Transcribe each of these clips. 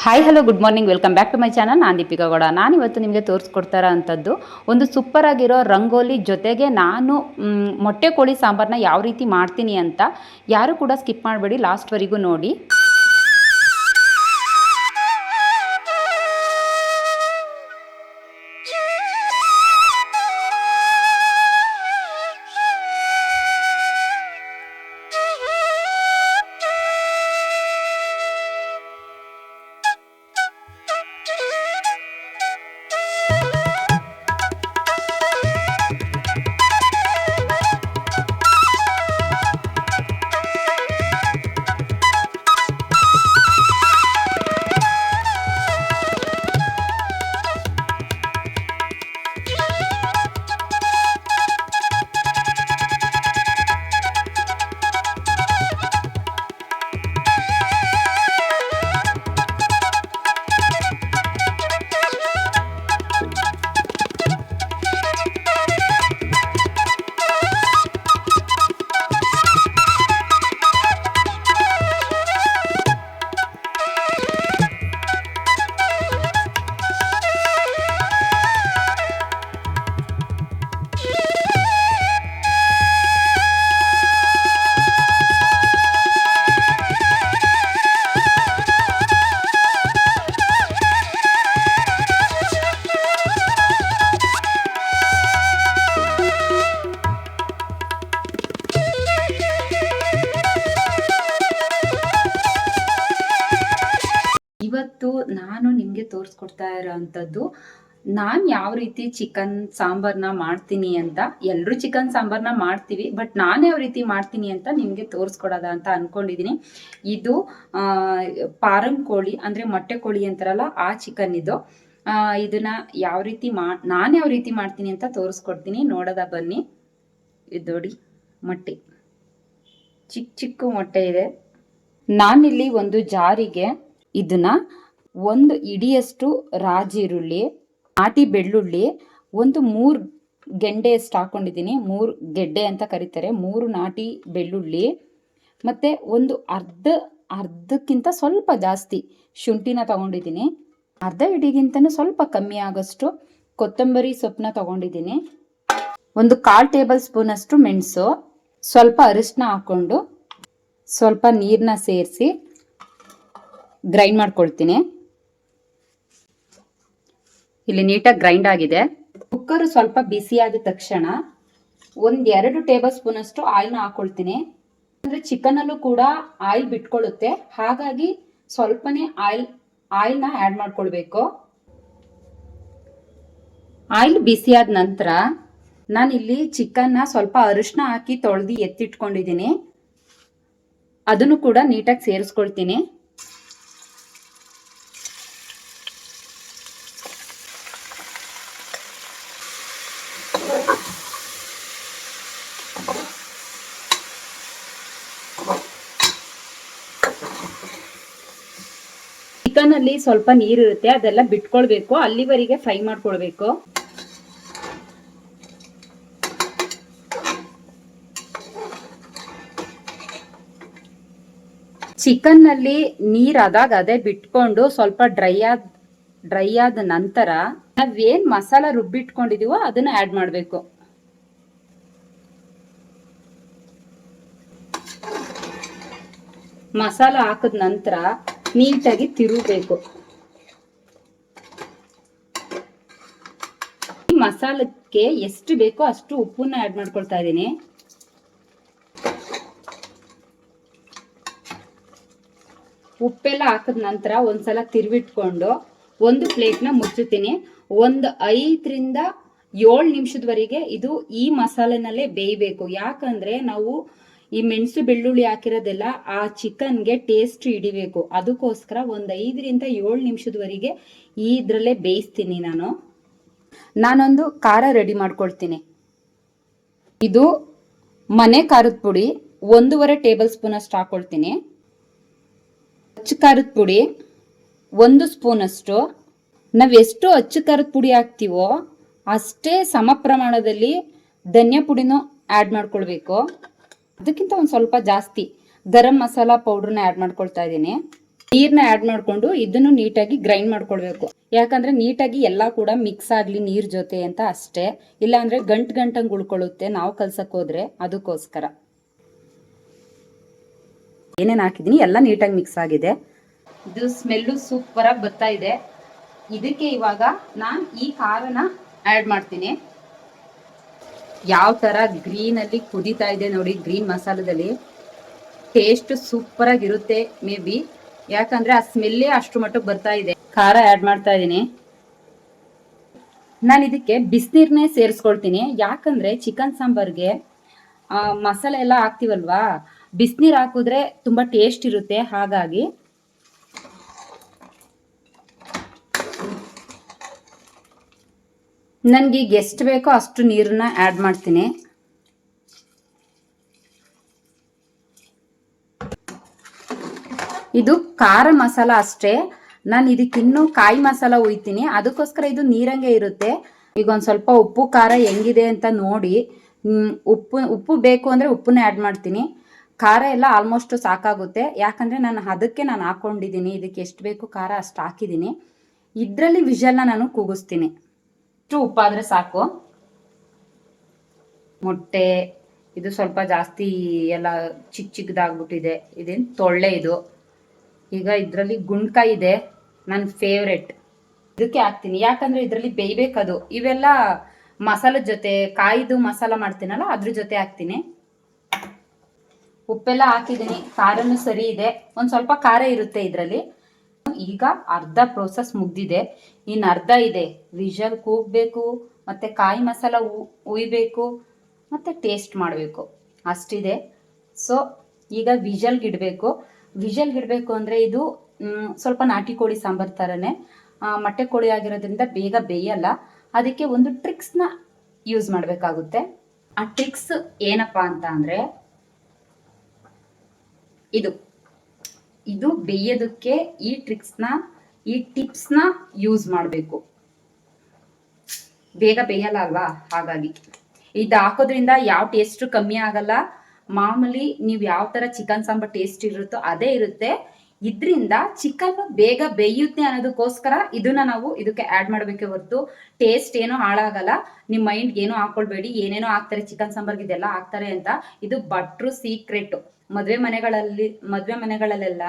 Hi hello good morning welcome back to my channel ನಾನು ದೀಪಿಕಾ ಗೌಡ. ನಾನು ಇವತ್ತು ನಿಮಗೆ ತೋರಿಸ್ಕೊಡ್ತಾರ ಅಂಥದ್ದು ಒಂದು ಸೂಪರ್ ಆಗಿರೋ ರಂಗೋಲಿ ಜೊತೆಗೆ ನಾನು ಮೊಟ್ಟೆ ಕೋಳಿ ಸಾಂಬಾರನ್ನ ಯಾವ ರೀತಿ ಮಾಡ್ತೀನಿ ಅಂತ ಯಾರು ಕೂಡ ಸ್ಕಿಪ್ ಮಾಡಬೇಡಿ ಲಾಸ್ಟ್ವರೆಗೂ ನೋಡಿ. ಇರೋವಂಥದ್ದು ನಾನು ಯಾವ ರೀತಿ ಚಿಕನ್ ಸಾಂಬಾರನ್ನ ಮಾಡ್ತೀನಿ ಅಂತ ಎಲ್ಲರೂ ಚಿಕನ್ ಸಾಂಬಾರನ್ನ ಮಾಡ್ತೀವಿ ಬಟ್ ನಾನು ಯಾವ ರೀತಿ ಮಾಡ್ತೀನಿ ಅಂತ ನಿಮಗೆ ತೋರಿಸ್ಕೊಡೋದ ಅಂತ ಅಂದ್ಕೊಂಡಿದ್ದೀನಿ ಇದು ಪಾರಂ ಕೋಳಿ ಅಂದರೆ ಮೊಟ್ಟೆ ಕೋಳಿ ಅಂತಾರಲ್ಲ, ಆ ಚಿಕನ್ ಇದು. ಇದನ್ನ ಯಾವ ರೀತಿ ಮಾ, ನಾನು ಯಾವ ರೀತಿ ಮಾಡ್ತೀನಿ ಅಂತ ತೋರಿಸ್ಕೊಡ್ತೀನಿ. ನೋಡೋದ ಬನ್ನಿ. ಇದು ನೋಡಿ, ಮೊಟ್ಟೆ. ಚಿಕ್ಕ ಚಿಕ್ಕ ಮೊಟ್ಟೆ ಇದೆ. ನಾನಿಲ್ಲಿ ಒಂದು ಜಾರಿಗೆ ಇದನ್ನ ಒಂದು ಇಡಿಯಷ್ಟು ರಾಜಿರುಳ್ಳಿ ನಾಟಿ ಬೆಳ್ಳುಳ್ಳಿ, ಒಂದು ಮೂರು ಗೆಡ್ಡೆಯಷ್ಟು ಹಾಕೊಂಡಿದ್ದೀನಿ. ಮೂರು ಗೆಡ್ಡೆ ಅಂತ ಕರೀತಾರೆ. ಮೂರು ನಾಟಿ ಬೆಳ್ಳುಳ್ಳಿ. ಮತ್ತು ಒಂದು ಅರ್ಧ, ಅರ್ಧಕ್ಕಿಂತ ಸ್ವಲ್ಪ ಜಾಸ್ತಿ ಶುಂಠಿನ ತಗೊಂಡಿದ್ದೀನಿ. ಅರ್ಧ ಇಡಿಗಿಂತನೂ ಸ್ವಲ್ಪ ಕಮ್ಮಿ ಆಗೋಷ್ಟು ಕೊತ್ತಂಬರಿ ಸೊಪ್ಪನ್ನ ತಗೊಂಡಿದ್ದೀನಿ. ಒಂದು ಕಾಲು ಟೇಬಲ್ ಸ್ಪೂನಷ್ಟು ಮೆಣಸು, ಸ್ವಲ್ಪ ಅರಿಶಿನ ಹಾಕ್ಕೊಂಡು ಸ್ವಲ್ಪ ನೀರನ್ನ ಸೇರಿಸಿ ಗ್ರೈಂಡ್ ಮಾಡ್ಕೊಳ್ತೀನಿ. ಇಲ್ಲಿ ನೀಟಾಗಿ ಗ್ರೈಂಡ್ ಆಗಿದೆ. ಕುಕ್ಕರ್ ಸ್ವಲ್ಪ ಬಿಸಿ ಆದ ತಕ್ಷಣ ಒಂದ್ ಎರಡು ಟೇಬಲ್ ಸ್ಪೂನ್ ಅಷ್ಟು ಆಯಿಲ್ನ ಹಾಕೊಳ್ತೀನಿ. ಅಂದ್ರೆ ಚಿಕನ್ ಅಲ್ಲೂ ಕೂಡ ಆಯಿಲ್ ಬಿಟ್ಕೊಳ್ಳುತ್ತೆ. ಹಾಗಾಗಿ ಸ್ವಲ್ಪನೇ ಆಯಿಲ್, ಆಯಿಲ್ನ ಆ್ಯಡ್ ಮಾಡ್ಕೊಳ್ಬೇಕು. ಆಯಿಲ್ ಬಿಸಿ ಆದ ನಂತರ ನಾನಿಲ್ಲಿ ಚಿಕನ್ನ ಸ್ವಲ್ಪ ಅರಿಶಿನ ಹಾಕಿ ತೊಳೆದು ಎತ್ತಿಟ್ಕೊಂಡಿದ್ದೀನಿ. ಅದನ್ನು ಕೂಡ ನೀಟಾಗಿ ಸೇರಿಸ್ಕೊಳ್ತೀನಿ ಚಿಕನ್ ಅಲ್ಲಿ ಸ್ವಲ್ಪ ನೀರಿರುತ್ತೆ ಅದೆಲ್ಲ ಬಿಟ್ಕೊಳ್ಬೇಕು. ಅಲ್ಲಿವರೆಗೆ ಫ್ರೈ ಮಾಡ್ಕೊಳ್ಬೇಕು. ಚಿಕನ್ನಲ್ಲಿ ನೀರ್ ಅದಾಗ ಅದೇ ಬಿಟ್ಕೊಂಡು ಸ್ವಲ್ಪ ಡ್ರೈ ಆದ ಡ್ರೈ ಆದ ನಂತರ ನಾವೇನ್ ಮಸಾಲ ರುಬ್ಬಿಟ್ಕೊಂಡಿದೀವೋ ಅದನ್ನ ಆಡ್ ಮಾಡ್ಬೇಕು. ಮಸಾಲ ಹಾಕಿದ ನಂತರ ನೀಟಾಗಿ ಈ ಮಸಾಲಕ್ಕೆ ಎಷ್ಟು ಬೇಕೋ ಅಷ್ಟು ಉಪ್ಪನ್ನ ಆ್ಯಡ್ ಮಾಡ್ಕೊಳ್ತಾ ಇದ್ದೀನಿ. ಉಪ್ಪೆಲ್ಲ ಹಾಕಿದ ನಂತರ ಒಂದ್ಸಲ ತಿರುವಿಟ್ಕೊಂಡು ಒಂದು ಪ್ಲೇಟ್ನ ಮುಚ್ಚುತ್ತೀನಿ. ಒಂದು ಐದರಿಂದ ಏಳು ನಿಮಿಷದವರೆಗೆ ಇದು ಈ ಮಸಾಲೆನಲ್ಲೇ ಬೇಯಬೇಕು. ಯಾಕಂದ್ರೆ ನಾವು ಈ ಮೆಣಸು ಬೆಳ್ಳುಳ್ಳಿ ಹಾಕಿರೋದೆಲ್ಲ ಆ ಚಿಕನ್ಗೆ ಟೇಸ್ಟ್ ಹಿಡಿಬೇಕು. ಅದಕ್ಕೋಸ್ಕರ ಒಂದು ಐದರಿಂದ ಏಳು ನಿಮಿಷದವರೆಗೆ ಇದರಲ್ಲೇ ಬೇಯಿಸ್ತೀನಿ ನಾನು. ನಾನೊಂದು ಖಾರ ರೆಡಿ ಮಾಡ್ಕೊಳ್ತೀನಿ. ಇದು ಮನೆ ಖಾರದ ಪುಡಿ, ಒಂದೂವರೆ ಟೇಬಲ್ ಸ್ಪೂನ್ ಅಷ್ಟು ಹಾಕೊಳ್ತೀನಿ. ಅಚ್ಚು ಖಾರದ ಪುಡಿ, ಒಂದು ಸ್ಪೂನಷ್ಟು ನಾವು ಎಷ್ಟು ಅಚ್ಚು ಖಾರದ ಪುಡಿ ಹಾಕ್ತೀವೋ ಅಷ್ಟೇ ಸಮ ಪ್ರಮಾಣದಲ್ಲಿ ಧನ್ಯ ಪುಡಿನೂ ಆ್ಯಡ್ ಮಾಡ್ಕೊಳ್ಬೇಕು. ಅದಕ್ಕಿಂತ ಒಂದು ಸ್ವಲ್ಪ ಜಾಸ್ತಿ. ಗರಂ ಮಸಾಲ ಪೌಡರ್ನ ಆ್ಯಡ್ ಮಾಡ್ಕೊಳ್ತಾ ಇದ್ದೀನಿ. ನೀರನ್ನ ಆ್ಯಡ್ ಮಾಡಿಕೊಂಡು ಇದನ್ನು ನೀಟಾಗಿ ಗ್ರೈಂಡ್ ಮಾಡ್ಕೊಳ್ಬೇಕು. ಯಾಕಂದ್ರೆ ನೀಟಾಗಿ ಎಲ್ಲ ಕೂಡ ಮಿಕ್ಸ್ ಆಗಲಿ ನೀರ್ ಜೊತೆ ಅಂತ ಅಷ್ಟೇ. ಇಲ್ಲಾಂದ್ರೆ ಗಂಟು ಗಂಟಂಗೆ ಉಳ್ಕೊಳ್ಳುತ್ತೆ ನಾವು ಕಲ್ಸಕ್ಕೆ ಹೋದರೆ ಅದಕ್ಕೋಸ್ಕರ. ಏನೇನು ಹಾಕಿದ್ದೀನಿ ಎಲ್ಲ ನೀಟಾಗಿ ಮಿಕ್ಸ್ ಆಗಿದೆ. ಇದು ಸ್ಮೆಲ್ಲು ಸೂಪರಾಗಿ ಬರ್ತಾ ಇದೆ. ಇದಕ್ಕೆ ಇವಾಗ ನಾನು ಈ ಖಾರನ ಆ್ಯಡ್ ಮಾಡ್ತೀನಿ. ಯಾವ ಥರ ಗ್ರೀನಲ್ಲಿ ಕುದೀತಾ ಇದೆ ನೋಡಿ ಗ್ರೀನ್ ಮಸಾಲದಲ್ಲಿ. ಟೇಸ್ಟ್ ಸೂಪರ್ ಆಗಿರುತ್ತೆ ಮೇ ಬಿ ಯಾಕಂದ್ರೆ ಆ ಸ್ಮೆಲ್ಲೇ ಅಷ್ಟು ಮಟ್ಟಕ್ಕೆ ಬರ್ತಾ ಇದೆ. ಖಾರ ಆ್ಯಡ್ ಮಾಡ್ತಾ ಇದ್ದೀನಿ ನಾನು ಇದಕ್ಕೆ ಬಿಸಿನೀರನ್ನೇ ಸೇರಿಸ್ಕೊಳ್ತೀನಿ. ಯಾಕಂದ್ರೆ ಚಿಕನ್ ಸಾಂಬಾರ್ಗೆ ಮಸಾಲೆ ಎಲ್ಲ ಹಾಕ್ತೀವಲ್ವಾ? ಬಿಸಿನೀರು ಹಾಕಿದ್ರೆ ತುಂಬಾ ಟೇಸ್ಟ್ ಇರುತ್ತೆ, ಹಾಗಾಗಿ ನನಗೆ ಈಗ ಎಷ್ಟು ಬೇಕೋ ಅಷ್ಟು ನೀರನ್ನ ಆ್ಯಡ್ ಮಾಡ್ತೀನಿ. ಇದು ಖಾರ ಮಸಾಲ ಅಷ್ಟೇ. ನಾನು ಇದಕ್ಕಿನ್ನೂ ಕಾಯಿ ಮಸಾಲ ಉಯ್ತೀನಿ. ಅದಕ್ಕೋಸ್ಕರ ಇದು ನೀರಂಗೆ ಇರುತ್ತೆ. ಈಗ ಒಂದು ಸ್ವಲ್ಪ ಉಪ್ಪು, ಖಾರ ಹೆಂಗಿದೆ ಅಂತ ನೋಡಿ. ಉಪ್ಪು ಉಪ್ಪು ಬೇಕು ಅಂದರೆ ಉಪ್ಪನ್ನ ಆ್ಯಡ್ ಮಾಡ್ತೀನಿ. ಖಾರ ಎಲ್ಲ ಆಲ್ಮೋಸ್ಟ್ ಸಾಕಾಗುತ್ತೆ. ಯಾಕಂದರೆ ನಾನು ಅದಕ್ಕೆ ನಾನು ಹಾಕ್ಕೊಂಡಿದ್ದೀನಿ ಇದಕ್ಕೆ ಎಷ್ಟು ಬೇಕು ಖಾರ ಅಷ್ಟು ಹಾಕಿದ್ದೀನಿ. ಇದರಲ್ಲಿ ವಿಷಲ್ನ ನಾನು ಕೂಗಿಸ್ತೀನಿ. ಇಷ್ಟು ಉಪ್ಪಾದರೆ ಸಾಕು. ಮೊಟ್ಟೆ, ಇದು ಸ್ವಲ್ಪ ಜಾಸ್ತಿ ಎಲ್ಲ ಚಿಕ್ಕ ಚಿಕ್ಕದಾಗ್ಬಿಟ್ಟಿದೆ ಇದೇನು ತೊಳ್ಳೆ ಇದು. ಈಗ ಇದರಲ್ಲಿ ಗುಂಡ್ಕಾಯಿ ಇದೆ ನನ್ನ ಫೇವ್ರೆಟ್ ಇದಕ್ಕೆ ಹಾಕ್ತೀನಿ. ಯಾಕಂದ್ರೆ ಇದರಲ್ಲಿ ಬೇಯ್ಬೇಕದು. ಇವೆಲ್ಲ ಮಸಾಲ ಜೊತೆ, ಕಾಯಿದು ಮಸಾಲ ಮಾಡ್ತೀನಲ್ಲ, ಅದ್ರ ಜೊತೆ ಹಾಕ್ತೀನಿ. ಉಪ್ಪೆಲ್ಲ ಹಾಕಿದ್ದೀನಿ. ಖಾರನೂ ಸರಿ ಇದೆ. ಒಂದು ಸ್ವಲ್ಪ ಖಾರ ಇರುತ್ತೆ ಇದರಲ್ಲಿ. ಈಗ ಅರ್ಧ ಪ್ರೋಸೆಸ್ ಮುಗ್ದಿದೆ. ಇನ್ನು ಅರ್ಧ ಇದೆ. ವಿಷಲ್ ಕೂಗಬೇಕು, ಮತ್ತೆ ಕಾಯಿ ಮಸಾಲ ಉಯ್ಬೇಕು, ಮತ್ತೆ ಟೇಸ್ಟ್ ಮಾಡಬೇಕು. ಅಷ್ಟಿದೆ. ಸೊ ಈಗ ವಿಷಲ್ಗೆ ಇಡಬೇಕು. ವಿಷಲ್ಗೆ ಇಡಬೇಕು ಅಂದರೆ ಇದು ಸ್ವಲ್ಪ ನಾಟಿ ಕೋಳಿ ಸಾಂಬಾರ್ ಥರನೇ ಮೊಟ್ಟೆ ಕೋಳಿ ಆಗಿರೋದ್ರಿಂದ ಬೇಗ ಬೇಯಲ್ಲ. ಅದಕ್ಕೆ ಒಂದು ಟ್ರಿಕ್ಸ್ನ ಯೂಸ್ ಮಾಡಬೇಕಾಗುತ್ತೆ. ಆ ಟ್ರಿಕ್ಸ್ ಏನಪ್ಪ ಅಂತ ಅಂದರೆ, ಇದು. ಇದು ಬೇಯೋದಕ್ಕೆ ಈ ಟ್ರಿಕ್ಸ್ನ ಈ ಟಿಪ್ಸ್ನ ಯೂಸ್ ಮಾಡಬೇಕು. ಬೇಗ ಬೇಯಲ್ಲ ಅಲ್ವಾ? ಹಾಗಾಗಿ. ಇದು ಹಾಕೋದ್ರಿಂದ ಯಾವ ಟೇಸ್ಟ್ ಕಮ್ಮಿ ಆಗಲ್ಲ. ಮಾಮೂಲಿ ನೀವು ಯಾವ ತರ ಚಿಕನ್ ಸಾಂಬಾರ್ ಟೇಸ್ಟ್ ಇರುತ್ತೋ ಅದೇ ಇರುತ್ತೆ. ಇದರಿಂದ ಚಿಕನ್ ಬೇಗ ಬೇಯುತ್ತೆ ಅನ್ನೋದಕ್ಕೋಸ್ಕರ ಇದನ್ನ ನಾವು ಇದಕ್ಕೆ ಆ್ಯಡ್ ಮಾಡಬೇಕೆ ಹೊರತು. ಟೇಸ್ಟ್ ಏನೋ ಹಾಳಾಗಲ್ಲ. ನಿಮ್ಮ ಮೈಂಡ್ಗೆ ಏನೋ ಹಾಕೊಳ್ಬೇಡಿ. ಏನೇನೋ ಹಾಕ್ತಾರೆ ಚಿಕನ್ ಸಾಂಬಾರ್ಗೆ ಇದೆಲ್ಲ ಹಾಕ್ತಾರೆ ಅಂತ. ಇದು ಭಟ್ರು ಸೀಕ್ರೆಟ್ ಮದುವೆ ಮನೆಗಳಲ್ಲಿ, ಮದ್ವೆ ಮನೆಗಳಲ್ಲೆಲ್ಲ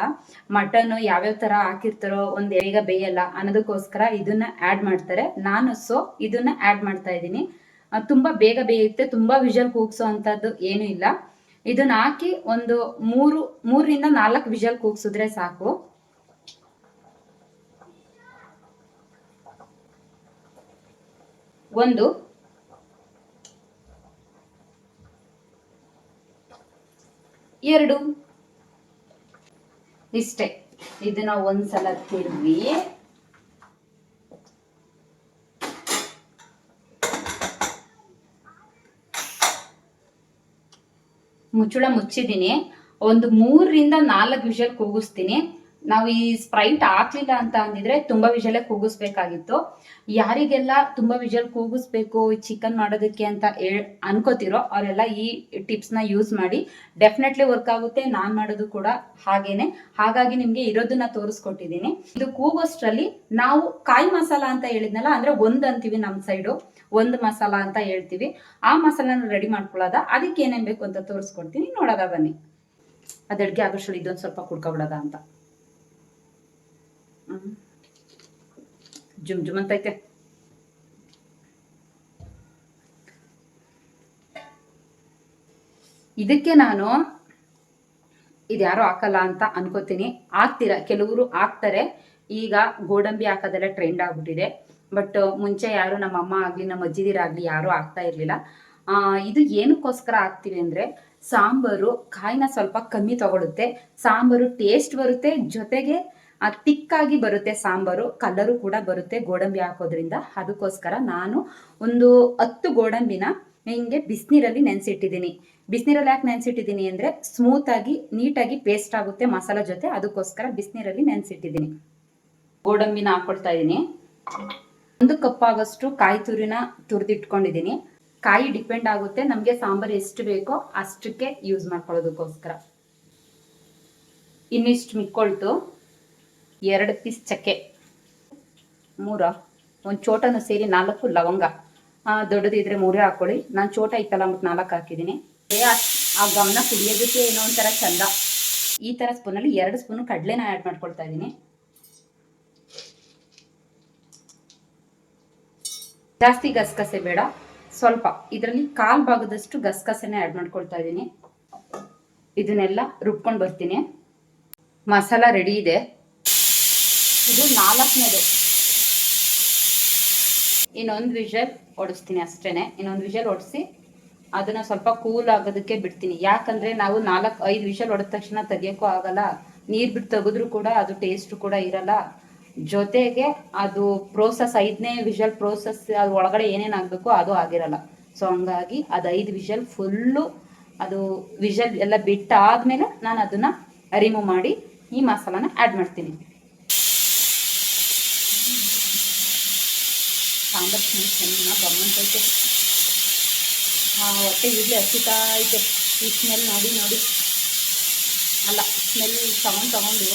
ಮಟನ್ ಯಾವ್ಯಾವ ತರ ಹಾಕಿರ್ತಾರೋ ಒಂದ್ ಬೇಗ ಬೇಯಲ್ಲ ಅನ್ನೋದಕ್ಕೋಸ್ಕರ ಇದನ್ನ ಆಡ್ ಮಾಡ್ತಾರೆ. ನಾನು ಸೊ ಇದನ್ನ ಆಡ್ ಮಾಡ್ತಾ ಇದ್ದೀನಿ. ತುಂಬಾ ಬೇಗ ಬೇಯುತ್ತೆ, ತುಂಬಾ ವಿಷಲ್ ಕೂಗ್ಸೋ ಅಂತದ್ದು ಏನು ಇಲ್ಲ. ಇದನ್ನ ಹಾಕಿ ಒಂದು ಮೂರು, ಮೂರರಿಂದ ನಾಲ್ಕು ವಿಷಲ್ ಕೂಗ್ಸಿದ್ರೆ ಸಾಕು. ಒಂದು ಎರಡು. ಇಷ್ಟೇ. ಇದನ್ನ ಒಂದ್ಸಲ ತಿರುವಿ ಮುಚ್ಚಳ ಮುಚ್ಚಿದ್ದೀನಿ. ಒಂದು ಮೂರರಿಂದ ನಾಲ್ಕು ವಿಷಲ್ ಕೂಗಿಸ್ತೀನಿ. ನಾವು ಈ ಸ್ಪ್ರೈಟ್ ಹಾಕ್ಲಿಲ್ಲ ಅಂತ ಅಂದಿದ್ರೆ ತುಂಬಾ ವಿಜಲ್ ಕೂಗಿಸ್ಬೇಕಾಗಿತ್ತು. ಯಾರಿಗೆಲ್ಲ ತುಂಬಾ ವಿಷಲ್ ಕೂಗಿಸ್ಬೇಕು ಚಿಕನ್ ಮಾಡೋದಕ್ಕೆ ಅಂತ ಹೇಳ್, ಅನ್ಕೋತಿರೋ ಅವರೆಲ್ಲ ಈ ಟಿಪ್ಸ್ನ ಯೂಸ್ ಮಾಡಿ ಡೆಫಿನೆಟ್ಲಿ ವರ್ಕ್ ಆಗುತ್ತೆ, ನಾನ್ ಮಾಡೋದು ಕೂಡ ಹಾಗೇನೆ. ಹಾಗಾಗಿ ನಿಮ್ಗೆ ಇರೋದನ್ನ ತೋರಿಸ್ಕೊಟ್ಟಿದ್ದೀನಿ. ಇದು ಕೂಗೋಷ್ಟರಲ್ಲಿ ನಾವು ಕಾಯಿ ಮಸಾಲ ಅಂತ ಹೇಳಿದ್ನಲ್ಲ, ಅಂದ್ರೆ ಒಂದ್ ಅಂತೀವಿ ನಮ್ ಸೈಡು ಒಂದು ಮಸಾಲ ಅಂತ ಹೇಳ್ತೀವಿ. ಆ ಮಸಾಲಾನ ರೆಡಿ ಮಾಡ್ಕೊಳ್ಳೋದ? ಅದಕ್ಕೆ ಏನೇನ್ ಬೇಕು ಅಂತ ತೋರಿಸ್ಕೊಡ್ತೀನಿ, ನೋಡೋದ ಬನ್ನಿ. ಅದಡ್ಗೆ ಆಗೋಷ್ಟು ಇದೊಂದು ಸ್ವಲ್ಪ ಕುಡ್ಕೊಬಿಡೋದ ಅಂತ. ಜುಮ್ ಜುಮ್ ಅಂತೈತೆ ಇದಕ್ಕೆ ನಾನು ಇದ್ಯಾರೂ ಹಾಕಲ್ಲ ಅಂತ ಅನ್ಕೋತೀನಿ. ಹಾಕ್ತೀರ? ಕೆಲವರು ಹಾಕ್ತಾರೆ. ಈಗ ಗೋಡಂಬಿ ಹಾಕೋದೆಲ್ಲ ಟ್ರೆಂಡ್ ಆಗ್ಬಿಟ್ಟಿದೆ. ಬಟ್ ಮುಂಚೆ ಯಾರು ನಮ್ಮ ಅಮ್ಮ ಆಗ್ಲಿ ನಮ್ಮ ಅಜ್ಜಿದಿರಾಗ್ಲಿ ಯಾರು ಇರ್ಲಿಲ್ಲ. ಆ, ಇದು ಏನಕ್ಕೋಸ್ಕರ ಹಾಕ್ತೀವಿ ಅಂದ್ರೆ ಸಾಂಬಾರು ಕಾಯಿನ ಸ್ವಲ್ಪ ಕಮ್ಮಿ ತಗೊಳುತ್ತೆ. ಸಾಂಬಾರು ಟೇಸ್ಟ್ ಬರುತ್ತೆ. ಜೊತೆಗೆ ತಿಕ್ಕಾಗಿ ಬರುತ್ತೆ ಸಾಂಬಾರು, ಕಲರು ಕೂಡ ಬರುತ್ತೆ ಗೋಡಂಬಿ ಹಾಕೋದ್ರಿಂದ. ಅದಕ್ಕೋಸ್ಕರ ನಾನು ಒಂದು ಹತ್ತು ಗೋಡಂಬಿನ ಹಿಂಗೆ ಬಿಸಿನೀರಲ್ಲಿ ನೆನೆಸಿಟ್ಟಿದ್ದೀನಿ. ಬಿಸಿನೀರಲ್ಲಿ ಯಾಕೆ ನೆನೆಸಿಟ್ಟಿದ್ದೀನಿ ಅಂದರೆ ಸ್ಮೂತಾಗಿ ನೀಟಾಗಿ ಪೇಸ್ಟ್ ಆಗುತ್ತೆ ಮಸಾಲ ಜೊತೆ. ಅದಕ್ಕೋಸ್ಕರ ಬಿಸಿನೀರಲ್ಲಿ ನೆನೆಸಿಟ್ಟಿದ್ದೀನಿ. ಗೋಡಂಬಿನ ಹಾಕೊಳ್ತಾ ಇದ್ದೀನಿ. ಒಂದು ಕಪ್ ಆಗೋಷ್ಟು ಕಾಯಿ ತುರಿನ ತುರಿದಿಟ್ಕೊಂಡಿದ್ದೀನಿ. ಕಾಯಿ ಡಿಪೆಂಡ್ ಆಗುತ್ತೆ ನಮಗೆ ಸಾಂಬಾರು ಎಷ್ಟು ಬೇಕೋ ಅಷ್ಟಕ್ಕೆ ಯೂಸ್ ಮಾಡ್ಕೊಳ್ಳೋದಕ್ಕೋಸ್ಕರ. ಇನ್ನಿಷ್ಟು ಮಿಕ್ಕೊಳ್ತು. ಎರಡು ಪೀಸ್ ಚಕ್ಕೆ, ಮೂರ, ಒಂದು ಚೋಟನು ಸೇರಿ ನಾಲ್ಕು ಲವಂಗ. ದೊಡ್ಡದಿದ್ರೆ ಮೂರೇ ಹಾಕೊಳ್ಳಿ. ನಾನು ಚೋಟ ಇತ್ತಲ್ಲ ಅಂದ್ಬಿಟ್ಟು ನಾಲ್ಕು ಹಾಕಿದ್ದೀನಿ. ಆ ಗಮನ ಕುಡಿಯೋದಕ್ಕೆ ಏನೋ ಒಂಥರ ಚಂದ. ಈ ಥರ ಸ್ಪೂನಲ್ಲಿ ಎರಡು ಸ್ಪೂನು ಕಡಲೆನ ಆ್ಯಡ್ ಮಾಡ್ಕೊಳ್ತಾ ಇದ್ದೀನಿ. ಜಾಸ್ತಿ ಗಸಗಸೆ ಬೇಡ. ಸ್ವಲ್ಪ. ಇದರಲ್ಲಿ ಕಾಲ್ ಭಾಗದಷ್ಟು ಗಸಗಸೆನ ಆ್ಯಡ್ ಮಾಡ್ಕೊಳ್ತಾ ಇದ್ದೀನಿ. ಇದನ್ನೆಲ್ಲ ರುಬ್ಕೊಂಡು ಬರ್ತೀನಿ. ಮಸಾಲ ರೆಡಿ ಇದೆ. ಇದು ನಾಲ್ಕನೇದು. ಇನ್ನೊಂದು ವಿಷಲ್ ಹೊಡಿಸ್ತೀನಿ ಅಷ್ಟೇನೆ. ಇನ್ನೊಂದು ವಿಷಲ್ ಹೊಡಿಸಿ ಅದನ್ನ ಸ್ವಲ್ಪ ಕೂಲ್ ಆಗೋದಕ್ಕೆ ಬಿಡ್ತೀನಿ. ಯಾಕಂದ್ರೆ ನಾವು ನಾಲ್ಕು, ಐದು ವಿಷಲ್ ಹೊಡೆದ ತಕ್ಷಣ ತೆಗಿಯೋಕ್ಕೂ ಆಗಲ್ಲ. ನೀರು ಬಿಟ್ಟು ತೆಗೆದ್ರೂ ಕೂಡ ಅದು ಟೇಸ್ಟ್ ಕೂಡ ಇರಲ್ಲ. ಜೊತೆಗೆ ಅದು ಪ್ರೋಸೆಸ್ ಐದನೇ ವಿಷಲ್ ಪ್ರೋಸೆಸ್ ಅದು ಒಳಗಡೆ ಏನೇನು ಆಗಬೇಕು ಅದು ಆಗಿರಲ್ಲ. ಸೊ ಹಂಗಾಗಿ ಅದು ಐದು ವಿಷಲ್ ಫುಲ್ಲು ಅದು ವಿಷಲ್ ಎಲ್ಲ ಬಿಟ್ಟಾದ್ಮೇಲೆ ನಾನು ಅದನ್ನು ರಿಮೂವ್ ಮಾಡಿ ಈ ಮಸಾಲಾನ ಆ್ಯಡ್ ಮಾಡ್ತೀನಿ. ಸಾಂಬಾರು ಚೆನ್ನಾಗಿ ಗಮ್ಮಂತೈತೆ ಆ ಹೊಟ್ಟೆ ಇಡ್ಲಿ ಹಸಿತಾ ಐತೆ ಈ ಸ್ಮೆಲ್ ನೋಡಿ ನೋಡಿ. ಅಲ್ಲ ಸ್ಮೆಲ್ ತಗೊಂಡು ತಗೊಂಡು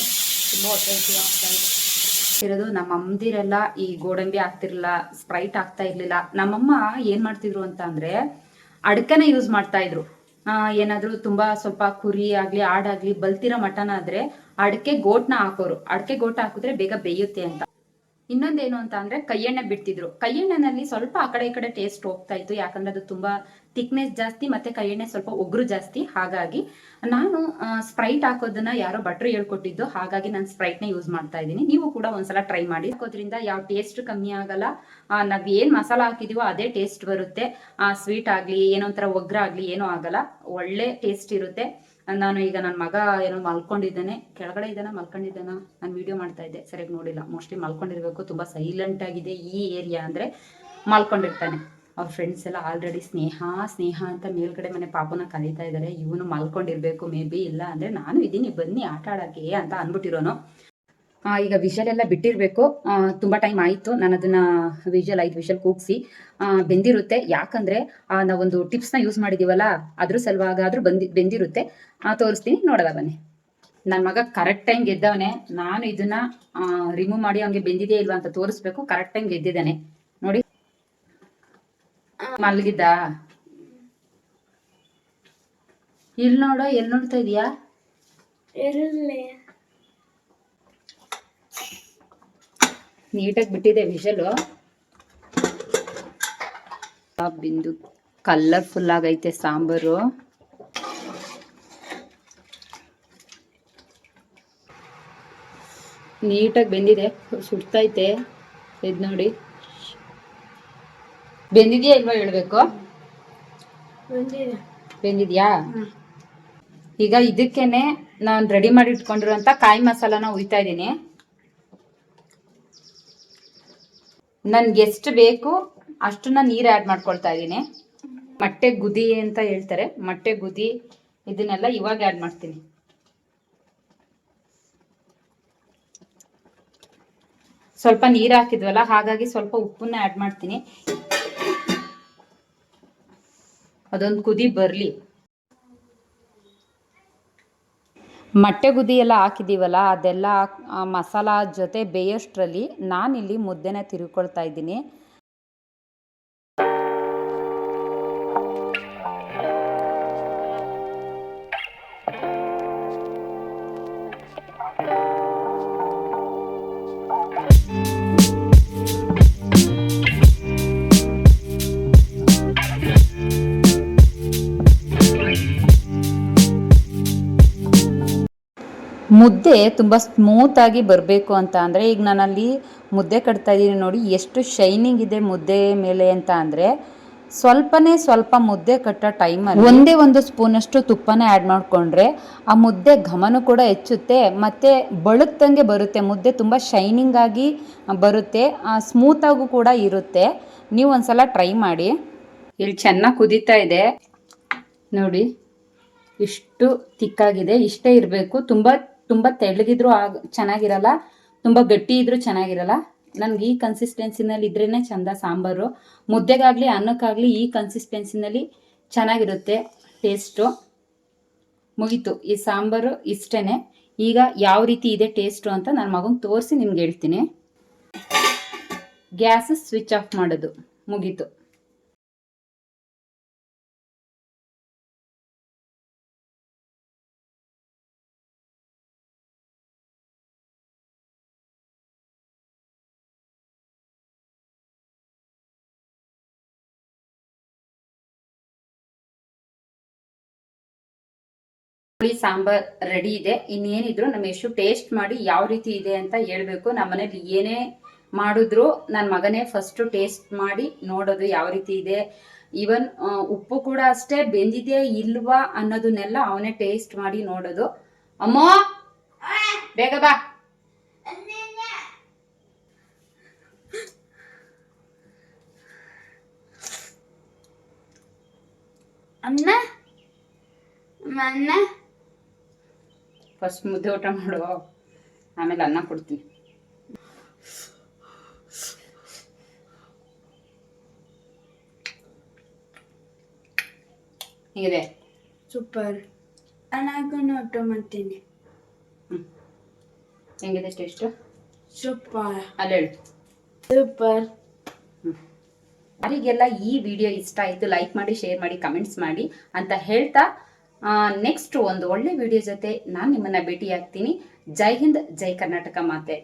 ತುಂಬ ಹೊಟ್ಟೆ ಹಸಿ ಆಗ್ತಾ ಇದೆ. ಇರೋದು ನಮ್ಮ ಅಮ್ಮದಿರೆಲ್ಲ ಈ ಗೋಡಂಬಿ ಆಗ್ತಿರ್ಲಿಲ್ಲ, ಸ್ಪ್ರೈಟ್ ಆಗ್ತಾ ಇರ್ಲಿಲ್ಲ. ನಮ್ಮಮ್ಮ ಏನ್ ಮಾಡ್ತಿದ್ರು ಅಂತ ಅಂದ್ರೆ ಅಡಕೆನ ಯೂಸ್ ಮಾಡ್ತಾ ಇದ್ರು. ಏನಾದ್ರೂ ತುಂಬಾ ಸ್ವಲ್ಪ ಕುರಿ ಆಗ್ಲಿ, ಆಡಾಗ್ಲಿ, ಬಲ್ತಿರೋ ಮಟನ್ ಆದ್ರೆ ಅಡಕೆ ಗೋಟ್ನ ಹಾಕೋರು. ಅಡಕೆ ಗೋಟ್ ಹಾಕಿದ್ರೆ ಬೇಗ ಬೇಯುತ್ತೆ ಅಂತ. ಇನ್ನೊಂದೇನು ಅಂತ ಅಂದ್ರೆ ಕೈಯೆಣ್ಣೆ ಬಿಡ್ತಿದ್ರು. ಕೈಯೆಣ್ಣೆನಲ್ಲಿ ಸ್ವಲ್ಪ ಆ ಕಡೆ ಈ ಕಡೆ ಟೇಸ್ಟ್ ಹೋಗ್ತಾ ಇತ್ತು. ಯಾಕಂದ್ರೆ ಅದು ತುಂಬಾ ಥಿಕ್ನೆಸ್ ಜಾಸ್ತಿ ಮತ್ತೆ ಕೈಯೆಣ್ಣೆ ಸ್ವಲ್ಪ ಒಗ್ರು ಜಾಸ್ತಿ. ಹಾಗಾಗಿ ನಾನು ಸ್ಪ್ರೈಟ್ ಹಾಕೋದನ್ನ ಯಾರೋ ಭಟ್ರು ಹೇಳ್ಕೊಟ್ಟಿದ್ದು. ಹಾಗಾಗಿ ನಾನು ಸ್ಪ್ರೈಟ್ನ ಯೂಸ್ ಮಾಡ್ತಾ ಇದ್ದೀನಿ. ನೀವು ಕೂಡ ಒಂದ್ಸಲ ಟ್ರೈ ಮಾಡಿ. ಹಾಕೋದ್ರಿಂದ ಯಾವ ಟೇಸ್ಟ್ ಕಮ್ಮಿ ಆಗಲ್ಲ. ನಾವ್ ಏನ್ ಮಸಾಲ ಹಾಕಿದೀವೋ ಅದೇ ಟೇಸ್ಟ್ ಬರುತ್ತೆ. ಆ ಸ್ವೀಟ್ ಆಗ್ಲಿ, ಏನೋ ಒಂಥರ ಒಗ್ರ ಆಗ್ಲಿ ಏನೂ ಆಗಲ್ಲ. ಒಳ್ಳೆ ಟೇಸ್ಟ್ ಇರುತ್ತೆ. ನಾನು ಈಗ ನನ್ನ ಮಗ ಏನೋ ಮಲ್ಕೊಂಡಿದ್ದಾನೆ, ಕೆಳಗಡೆ ಇದ್ದಾನ, ಮಲ್ಕೊಂಡಿದ್ದಾನ? ನಾನು ವಿಡಿಯೋ ಮಾಡ್ತಾ ಇದ್ದೆ, ಸರಿಯಾಗಿ ನೋಡಿಲ್ಲ. ಮೋಸ್ಟ್ಲಿ ಮಲ್ಕೊಂಡಿರ್ಬೇಕು, ತುಂಬಾ ಸೈಲೆಂಟ್ ಆಗಿದೆ ಈ ಏರಿಯಾ ಅಂದ್ರೆ ಮಲ್ಕೊಂಡಿರ್ತಾನೆ. ಅವ್ರ ಫ್ರೆಂಡ್ಸ್ ಎಲ್ಲ ಆಲ್ರೆಡಿ ಸ್ನೇಹ ಸ್ನೇಹ ಅಂತ ಮೇಲ್ಗಡೆ ಮನೆ ಪಾಪನ ಕರೀತಾ ಇದ್ದಾರೆ ಇವನು ಮಲ್ಕೊಂಡಿರ್ಬೇಕು ಮೇ ಬಿ ಇಲ್ಲ ಅಂದ್ರೆ ನಾನು ಇದ್ದೀನಿ ಬನ್ನಿ, ಆಟ ಆಡಕ್ಕೆ ಅಂತ ಅಂದ್ಬಿಟ್ಟಿರೋನು. ಈಗ ವಿಷಲ್ ಎಲ್ಲ ಬಿಟ್ಟಿರಬೇಕು. ತುಂಬಾ ಟೈಮ್ ಆಯ್ತು. ನಾನು ಅದನ್ನ ವಿಷಲ್ ಐದು ವಿಷಲ್ ಕೂಗಿಸಿ ಬೆಂದಿರುತ್ತೆ. ಯಾಕಂದರೆ ನಾವೊಂದು ನ ಯೂಸ್ ಮಾಡಿದ್ದೀವಲ್ಲ ಅದ್ರ ಸಲುವಾಗಾದ್ರೂ ಬಂದಿ, ಬೆಂದಿರುತ್ತೆ. ತೋರಿಸ್ತೀನಿ. ನೋಡಲ್ಲ ಬನ್ನಿ. ನನ್ನ ಮಗ ಕರೆಕ್ಟ್ ಟೈಮ್ ಗೆದ್ದವನೆ. ನಾನು ಇದನ್ನ ರಿಮೂವ್ ಮಾಡಿ ಅವ್ಗೆ ಬೆಂದಿದೆಯಾ ಇಲ್ವಾ ಅಂತ ತೋರಿಸ್ಬೇಕು. ಕರೆಕ್ಟ್ ಟೈಮ್ ಗೆದ್ದಿದ್ದಾನೆ. ನೋಡಿ. ಮಲಗಿದ್ದ? ಇಲ್ಲಿ ನೋಡೋ ಎಲ್ಲಿ ನೋಡ್ತಾ ಇದೀಯಾ? ನೀಟಾಗಿ ಬಿಟ್ಟಿದೆ ವಿಷಲು. ಬಿಂದು ಕಲರ್ಫುಲ್ ಆಗೈತೆ ಸಾಂಬಾರು. ನೀಟಾಗಿ ಬೆಂದಿದೆ ಸುಡ್ತೈತೆ. ಇದು ನೋಡಿ. ಬೆಂದಿದ್ಯಾ ಇಲ್ವಾ ಹೇಳ್ಬೇಕು? ಬೆಂದಿದ್ಯಾ? ಈಗ ಇದಕ್ಕೇನೆ ನಾನು ರೆಡಿ ಮಾಡಿ ಇಟ್ಕೊಂಡಿರುವಂತ ಕಾಯಿ ಮಸಾಲಾನ ಉಯ್ತಾ ಇದ್ದೀನಿ. ನನ್ಗೆ ಎಷ್ಟು ಬೇಕು ಅಷ್ಟನ್ನ ನೀರು ಆ್ಯಡ್ ಮಾಡ್ಕೊಳ್ತಾ ಇದ್ದೀನಿ ಮೊಟ್ಟೆ ಗುದಿ ಅಂತ ಹೇಳ್ತಾರೆ. ಮೊಟ್ಟೆ ಗುದಿ, ಇದನ್ನೆಲ್ಲ ಇವಾಗ ಆ್ಯಡ್ ಮಾಡ್ತೀನಿ. ಸ್ವಲ್ಪ ನೀರು ಹಾಕಿದ್ವಲ್ಲ, ಹಾಗಾಗಿ ಸ್ವಲ್ಪ ಉಪ್ಪನ್ನ ಆ್ಯಡ್ ಮಾಡ್ತೀನಿ. ಅದೊಂದು ಕುದಿ ಬರಲಿ. ಮೊಟ್ಟೆ ಗುದಿ ಎಲ್ಲ ಹಾಕಿದ್ದೀವಲ್ಲ ಅದೆಲ್ಲ ಮಸಾಲ ಜೊತೆ ಬೇಯೋಷ್ಟರಲ್ಲಿ ನಾನಿಲ್ಲಿ ಮುದ್ದೆನ ತಿರ್ಕೊಳ್ತಾ ಇದ್ದೀನಿ. ಮುದ್ದೆ ತುಂಬ ಸ್ಮೂತಾಗಿ ಬರಬೇಕು ಅಂತ ಅಂದರೆ, ಈಗ ನಾನಲ್ಲಿ ಮುದ್ದೆ ಕಟ್ತಾ ಇದ್ದೀನಿ ನೋಡಿ, ಎಷ್ಟು ಶೈನಿಂಗ್ ಇದೆ ಮುದ್ದೆ ಮೇಲೆ ಅಂತ ಅಂದರೆ, ಸ್ವಲ್ಪನೇ ಸ್ವಲ್ಪ ಮುದ್ದೆ ಕಟ್ಟೋ ಟೈಮಲ್ಲಿ ಒಂದೇ ಒಂದು ಸ್ಪೂನಷ್ಟು ತುಪ್ಪನ ಆ್ಯಡ್ ಮಾಡಿಕೊಂಡ್ರೆ, ಆ ಮುದ್ದೆ ಘಮನು ಕೂಡ ಹೆಚ್ಚುತ್ತೆ, ಮತ್ತು ಬಳುಕ್ದಂಗೆ ಬರುತ್ತೆ, ಮುದ್ದೆ ತುಂಬ ಶೈನಿಂಗ್ ಆಗಿ ಬರುತ್ತೆ ಸ್ಮೂತಾಗೂ ಕೂಡ ಇರುತ್ತೆ. ನೀವು ಒಂದ್ಸಲ ಟ್ರೈ ಮಾಡಿ. ಇಲ್ಲಿ ಚೆನ್ನಾಗಿ ಕುದೀತಾ ಇದೆ. ನೋಡಿ, ಇಷ್ಟು ತಿಕ್ಕಾಗಿದೆ ಇಷ್ಟೇ ಇರಬೇಕು, ತುಂಬ ತುಂಬ ತೆಳ್ಳಗಿದ್ರು ಆಗ ಚೆನ್ನಾಗಿರಲ್ಲ, ತುಂಬ ಗಟ್ಟಿ ಇದ್ರು ಚೆನ್ನಾಗಿರಲ್ಲ. ನನಗೆ ಈ ಕನ್ಸಿಸ್ಟೆನ್ಸಿನಲ್ಲಿ ಇದ್ರೇ ಚಂದ ಸಾಂಬಾರು. ಮುದ್ದೆಗಾಗಲಿ, ಅನ್ನಕ್ಕಾಗಲಿ ಈ ಕನ್ಸಿಸ್ಟೆನ್ಸಿನಲ್ಲಿ ಚೆನ್ನಾಗಿರುತ್ತೆ ಟೇಸ್ಟು ಮುಗೀತು. ಈ ಸಾಂಬಾರು ಇಷ್ಟೇ ಈಗ ಯಾವ ರೀತಿ ಇದೆ ಟೇಸ್ಟು ಅಂತ ನನ್ನ ಮಗನ ತೋರಿಸಿ ನಿಮ್ಗೆ ಹೇಳ್ತೀನಿ. ಗ್ಯಾಸ್ ಸ್ವಿಚ್ ಆಫ್ ಮಾಡೋದು. ಮುಗೀತು. ಕೋಳಿ ಸಾಂಬಾರ್ ರೆಡಿ ಇದೆ. ಇನ್ನೇನಿದ್ರು ನಮ್ಮ ಎಷ್ಟು ಟೇಸ್ಟ್ ಮಾಡಿ ಯಾವ ರೀತಿ ಇದೆ ಅಂತ ಹೇಳ್ಬೇಕು. ನಮ್ಮ ಮನೇಲಿ ಏನೇ ಮಾಡಿದ್ರು ನನ್ನ ಮಗನೇ ಫಸ್ಟ್ ಟೇಸ್ಟ್ ಮಾಡಿ ನೋಡೋದು ಯಾವ ರೀತಿ ಇದೆ. ಈವನ್ ಉಪ್ಪು ಕೂಡ ಅಷ್ಟೇ ಬೆಂದಿದೆ ಇಲ್ವಾ ಅನ್ನೋದನ್ನೆಲ್ಲ ಅವನೇ ಟೇಸ್ಟ್ ಮಾಡಿ ನೋಡೋದು. ಅಮ್ಮ! ಬೇಗ ಬಾ. ಅನ್ನ ಅನ್ನ ಫಸ್ಟ್ ಮುದ್ದೆ ಊಟ ಮಾಡು ಆಮೇಲೆ ಅನ್ನ ಕೊಡ್ತೀನಿ. ಹೀಗಿದೆ. ಸೂಪರ್. ನಾನು ಊಟ ಮಾಡ್ತೀನಿ. ಹೆಂಗಿದೆ ಟೇಸ್ಟ್? ಸೂಪರ್. ಅಲ್ಲ ಹೇಳು. ಸೂಪರ್. ಯಾರಿಗೆಲ್ಲ ಈ ವಿಡಿಯೋ ಇಷ್ಟ ಆಯಿತು ಲೈಕ್ ಮಾಡಿ ಶೇರ್ ಮಾಡಿ ಕಮೆಂಟ್ಸ್ ಮಾಡಿ ಅಂತ ಹೇಳ್ತಾ ನೆಕ್ಸ್ಟ್ ಒಂದು ಒಳ್ಳೆ ವಿಡಿಯೋ ಜೊತೆ ನಾನು ನಿಮ್ಮನ್ನ ಭೇಟಿ ಆಗ್ತೀನಿ ಜೈ ಹಿಂದ್ ಜೈ ಕರ್ನಾಟಕ ಮಾತೆ.